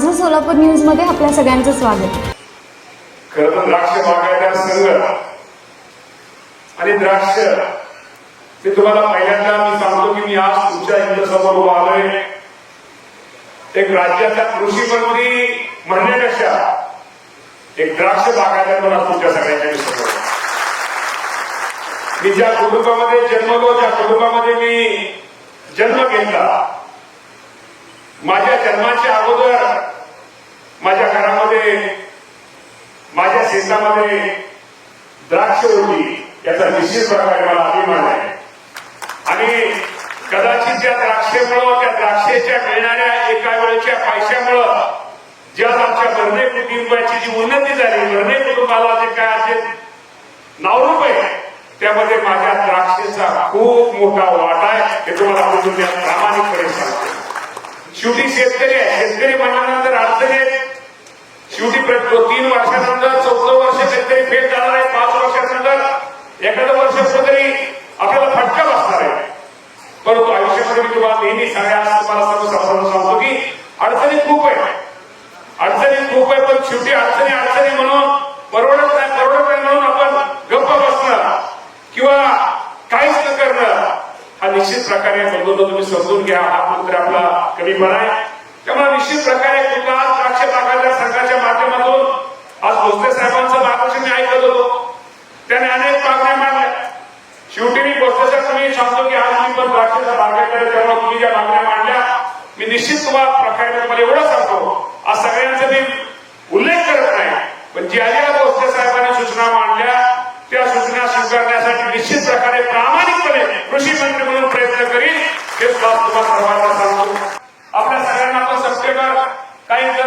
माझं सोलापूर न्यूजमध्ये आपल्या सगळ्यांचं स्वागत. खरं तर द्राक्ष बागायचा संघ आणि द्राक्ष ते तुम्हाला पहिल्यांदा मी सांगतो की मी आज तुमच्या इथं समोर उभा आलोय. एक राज्याचा कृषी मंत्री म्हणण्यापेक्षा एक द्राक्ष बागायचा मला तुमच्या सगळ्यांच्या मी समोर मी ज्या कुटुंबामध्ये जन्मलो त्या कुटुंबामध्ये मी जन्म घेतला. माझ्या जन्माच्या अगोदर माझ्या घरामध्ये माझ्या शेतामध्ये द्राक्ष होती याचा निश्चित प्रकारे मला अभिमान आहे. आणि कदाचित त्या द्राक्षेमुळं त्या द्राक्षेच्या मिळणाऱ्या एका वेळेच्या पैशामुळं ज्या आमच्या बर्णे कुटुंबाची जी उन्नती झाली बर्णे कुटुंबाला जे काय जे नावरूप आहे त्यामध्ये माझ्या द्राक्षेचा खूप मोठा वाटा आहे हे तुम्हाला कुटुंबिया प्रामाणिकपणे सांगतो. शेवटी शेतकरी आहे शेतकरी म्हणाल्यानंतर अडचणी आहेत. शेवटी तीन वर्षानंतर चौथं वर्ष काहीतरी फेल जाणार आहे पाच वर्षानंतर एखादं वर्ष कुठेतरी आपल्याला फटका बसणार आहे. परंतु आयुष्यामध्ये मी तुम्हाला नेहमी सगळ्या तुम्हाला सर्व समजावून सांगतो की अडचणी खूप आहे अडचणी खूप आहे पण शेवटी अडचणी अडचणी म्हणून परवडत नाही परवडत नाही म्हणून आपण गप्प बसणं किंवा काहीच न करणं हा निश्चित प्रकारे बंधूंनो तुम्ही समजून घ्या. हा कुठेतरी आपला कमीपणा आहे. त्यामुळे निश्चित प्रकारे कुठला द्राक्ष बागायतदार संघाच्या माध्यमातून आज भोसले साहेबांचं मार्गदर्शन मी ऐकत होतो. त्याने अनेक मागण्या मांडल्या. शेवटी मी भोसले साहेब तुम्ही सांगतो की आज मी पण द्राक्षाचा बागायतदार त्यामुळे तुम्ही ज्या मागण्या मांडल्या मी निश्चित तुम्हाला प्रकारे तुम्हाला एवढं सांगतो. आज सगळ्यांचा मी उल्लेख करत नाही पण ज्या ज्या भोसले साहेबांनी सूचना मांडल्या त्या सूचना स्वीकारण्यासाठी निश्चित प्रकारे प्रामाणिकपणे कृषी मंत्री म्हणून प्रयत्न करीन हे सुद्धा तुम्हाला सर्वांना सांगतो आपल्या सगळ्यांना आपण सप्टेंबर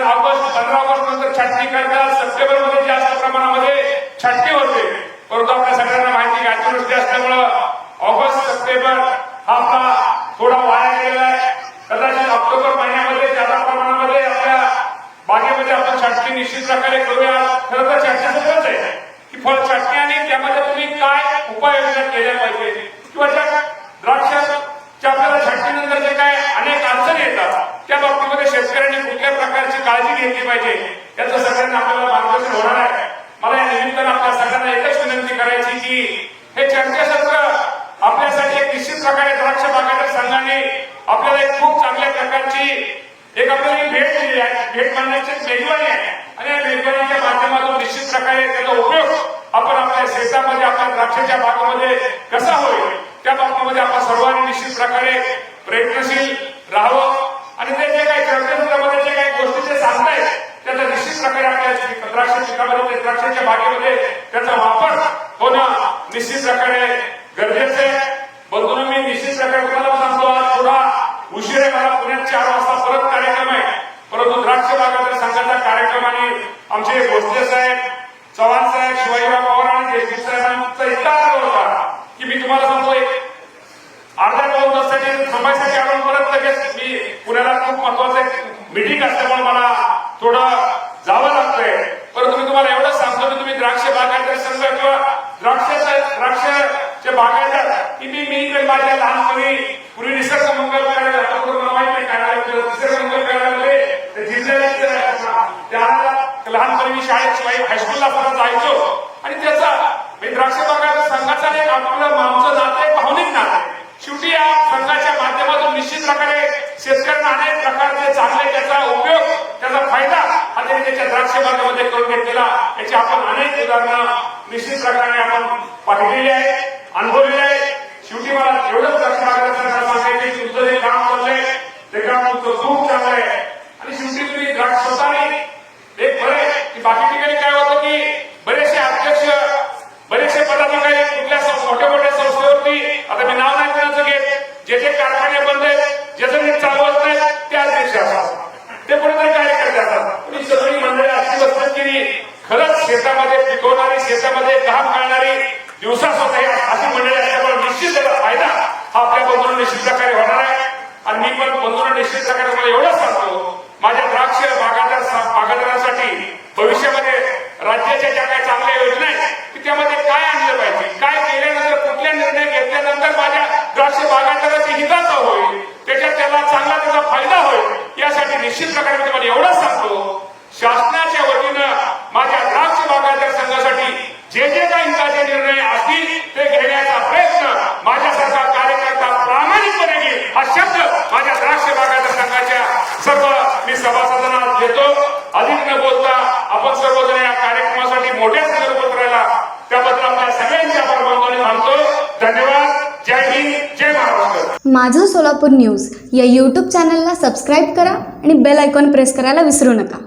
काही ऑगस्ट पंधरा ऑगस्ट नंतर छाटणी करतात. सप्टेंबरमध्ये जास्त प्रमाणामध्ये छाटणी होते. परंतु आपल्या सगळ्यांना माहिती अतिवृष्टी असल्यामुळं ऑगस्ट सप्टेंबर हा आपला थोडा वाया गेलेला आहे. कदाचित ऑक्टोबर महिन्यामध्ये जादा प्रमाणामध्ये आपल्या बागेमध्ये आपण छाटणी निश्चित प्रकारे करूया खरं तर छाटणी खरंच आहे की फळ छाटणी आणि त्यामध्ये तुम्ही काय उपाययोजना केल्या पाहिजे किंवा ज्या द्राक्षाच्या आपल्याला छाटणीनंतर जे काय अनेक अडचणी येतात त्या बाबतीमध्ये शेतकऱ्यांनी कुठल्या प्रकारची घेतली पाहिजे. याचं सगळ्यांना आपल्याला मार्गदर्शन होणार आहे. मला या निमित्तानं आपल्या सगळ्यांना एकच विनंती करायची की हे चर्चासत्र आपल्यासाठी एक निश्चित प्रकारे द्राक्ष बागायत संघाने आपल्याला एक खूप चांगल्या प्रकारची एक आपल्याला भेट दिली आहे. भेट म्हणण्याची मेजवानी आहे. आणि या मेजवानीच्या माध्यमातून निश्चित प्रकारे त्याचा उपयोग आपण आपल्या शेतामध्ये आपल्या द्राक्षाच्या बागामध्ये कसा होईल त्या बाबतीमध्ये आपण सर्वांनी निश्चित प्रकारे प्रयत्नशील राहावं. आणि ते जे काही चर्चेसत्रामध्ये जे काही गोष्टी ते सांगतायत त्याचा निश्चित प्रकारे आपल्या द्राक्ष पिकामध्ये द्राक्षाच्या बागेमध्ये त्याचा वापर होणं निश्चित प्रकारे गरजेचं आहे. बंधून मी निश्चित प्रकारे तुम्हाला सांगतो आज थोडा उशीर आहे मला पुण्यात चार वाजता परत कार्यक्रम आहे. परंतु द्राक्ष बागायतदार संघाच्या कार्यक्रमाने आमचे भोसले साहेब चव्हाण साहेब शिवाजीराव पवार आणि देशमुख साहेबांचा इतका आग्रह होता की मी तुम्हाला सांगतो एक अर्ध्या पाऊन तासासाठी थांबायसाठी आपण परत लगेच मी पुण्याला खूप महत्वाचं एक मिटिंग असल्यामुळे मला थोडं जावं लागतंय परंतु मी तुम्हाला एवढंच सांगतो की तुम्ही द्राक्ष बागायतदार संघ किंवा द्राक्षाचा द्राक्षाचे की मी मी इकडे माझ्या लहानपणी पूर्वी निसर्ग मंगल मला माहीत नाही निसर्ग मंगल लहानपणी मी शाळेत हायस्कूलला परत जायचो. आणि त्याचा द्राक्ष संघाचा एक आपलं आमचं नातं आहे नातं आहे. शेवटी या संघाच्या माध्यमातून निश्चित प्रकारे शेतकऱ्यांना अनेक प्रकारचे चांगले त्याचा उपयोग त्याचा फायदा हा त्यांनी त्याच्या द्राक्ष बागेमध्ये करून घेतलेला. याची आपण अनेक उदाहरणं निश्चित प्रकारे आपण पाठवलेली आहे अनुभवलेली आहे. शेवटी मला एवढंच द्राक्ष बागायतदार सांगायचे तुमचं जे काम चाललंय ते काम तुमचं खूप चांगलं आहे. आणि शेवटी तुम्ही द्राक्ष स्वतःने एक बरे की बाकी ठिकाणी दिवसासो काही अशी मंडळी असल्यामुळे निश्चित त्याचा फायदा हा आपल्या बंधून निश्चित प्रकारे होणार आहे. आणि मी पण बंधून निश्चित प्रकारे तुम्हाला एवढंच सांगतो माझ्या द्राक्ष बागायदार भविष्यामध्ये राज्याच्या ज्या काही चांगल्या योजना आहेत की त्यामध्ये काय आणलं पाहिजे काय केल्यानंतर कुठल्या निर्णय घेतल्यानंतर माझ्या द्राक्ष बागायदाराच्या हिताचा होईल त्याच्यात त्याला चांगला त्याचा फायदा होईल यासाठी निश्चित प्रकारे मी तुम्हाला एवढंच सांगतो. शासनाच्या वतीनं माझ्या द्राक्ष बागायदार संघासाठी जे जे हा शब्द माझ्या द्राक्ष बागायत संघाच्या सर्व मी सभासदांना घेतो अधिक न बोलता आपण सर्वजण या कार्यक्रमासाठी मोठ्या संदर्भात राहिला त्याबद्दल आपल्या सगळ्यांची आपण बंधूने मानतो. धन्यवाद. जय हिंद जय महाराष्ट्र. माझं सोलापूर न्यूज या यूट्यूब चॅनलला सबस्क्राईब करा आणि बेल आयकॉन प्रेस करायला विसरू नका.